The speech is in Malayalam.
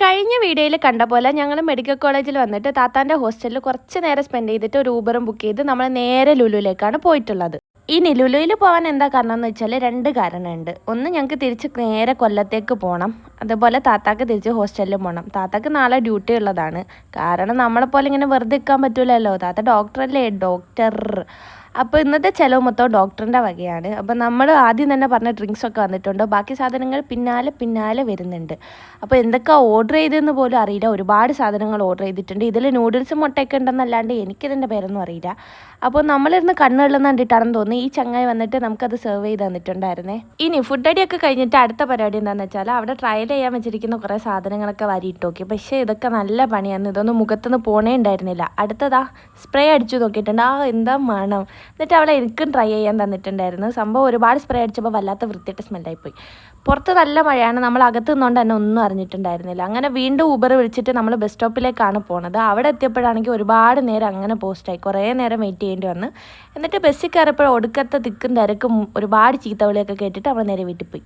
കഴിഞ്ഞ വീഡിയോയിൽ കണ്ട പോലെ ഞങ്ങൾ മെഡിക്കൽ കോളേജിൽ വന്നിട്ട് താത്താന്റെ ഹോസ്റ്റലിൽ കുറച്ച് നേരം സ്പെൻഡ് ചെയ്തിട്ട് ഒരു ഊബറും ബുക്ക് ചെയ്ത് നമ്മൾ നേരെ ലുലുവിലേക്കാണ് പോയിട്ടുള്ളത്. ഇനി ലുലുവിൽ പോകാൻ എന്താ കാരണം എന്ന് വെച്ചാൽ രണ്ട് കാരണമുണ്ട് ഒന്ന് ഞങ്ങൾക്ക് തിരിച്ച് നേരെ കൊല്ലത്തേക്ക് പോകണം അതുപോലെ താത്താക്ക് തിരിച്ച് ഹോസ്റ്റലിൽ പോകണം താത്താക്ക് നാളെ ഡ്യൂട്ടി ഉള്ളതാണ്. കാരണം നമ്മളെപ്പോലെ ഇങ്ങനെ വെറുതെ നിൽക്കാൻ പറ്റൂലല്ലോ. താത്ത ഡോക്ടറല്ലേ ഡോക്ടർ അപ്പോൾ ഇന്നത്തെ ചിലവ് മൊത്തം ഡോക്ടറിന്റെ വകയാണ്. അപ്പോൾ നമ്മൾ ആദ്യം തന്നെ പറഞ്ഞ ഡ്രിങ്ക്സ് ഒക്കെ വന്നിട്ടുണ്ട്. ബാക്കി സാധനങ്ങൾ പിന്നാലെ പിന്നാലെ വരുന്നുണ്ട്. അപ്പോൾ എന്തൊക്കെ ഓർഡർ ചെയ്തതെന്ന് പോലും അറിയില്ല. ഒരുപാട് സാധനങ്ങൾ ഓർഡർ ചെയ്തിട്ടുണ്ട്. ഇതിൽ നൂഡിൽസ് മുട്ടയൊക്കെ ഉണ്ടെന്നല്ലാണ്ട് എനിക്കിതിന്റെ പേരൊന്നും അറിയില്ല. അപ്പോൾ നമ്മളിരുന്ന് കണ്ണുള്ളെന്ന് കണ്ടിട്ടാണെന്ന് തോന്നുന്നു. ഈ ചങ്ങായി വന്നിട്ട് നമുക്കത് സെർവ് ചെയ്ത് തന്നിട്ടുണ്ടായിരുന്നേ. ഇനി ഫുഡ് അടിയൊക്കെ കഴിഞ്ഞിട്ട് അടുത്ത പരിപാടി എന്താണെന്ന് വെച്ചാൽ അവിടെ ട്രയൽ ചെയ്യാൻ വെച്ചിരിക്കുന്ന കുറേ സാധനങ്ങളൊക്കെ വരിയിട്ട് നോക്കി. പക്ഷേ ഇതൊക്കെ നല്ല പണിയാണ് ഇതൊന്നും മുഖത്തുനിന്ന് പോണേ ഉണ്ടായിരുന്നില്ല. അടുത്തതാ സ്പ്രേ അടിച്ചു നോക്കിയിട്ടുണ്ട്. ആ എന്താ മണം. എന്നിട്ട് അവളെ എനിക്കും ട്രൈ ചെയ്യാൻ തന്നിട്ടുണ്ടായിരുന്നു. സംഭവം ഒരുപാട് സ്പ്രേ അടിച്ചപ്പോൾ വല്ലാത്ത വൃത്തിയിട്ട് സ്മെല്ലായിപ്പോയി പുറത്ത് നല്ല മഴയാണ് നമ്മൾ അകത്ത് നിന്നുകൊണ്ട് തന്നെ ഒന്നും അറിഞ്ഞിട്ടുണ്ടായിരുന്നില്ല. അങ്ങനെ വീണ്ടും ഊബർ വിളിച്ചിട്ട് നമ്മൾ ബസ് സ്റ്റോപ്പിലേക്കാണ് പോണത്. അവിടെ എത്തിയപ്പോഴാണെങ്കിൽ ഒരുപാട് നേരം അങ്ങനെ പോസ്റ്റായി കുറേ നേരം വെയിറ്റ് ചെയ്യേണ്ടി വന്ന്. എന്നിട്ട് ബസ്സിൽ കയറിയപ്പോൾ ഒടുക്കത്തെ തിക്കും തിരക്കും ഒരുപാട് ചീത്തവിളിയൊക്കെ കേട്ടിട്ട് അവൾ നേരെ വീട്ടിൽ പോയി.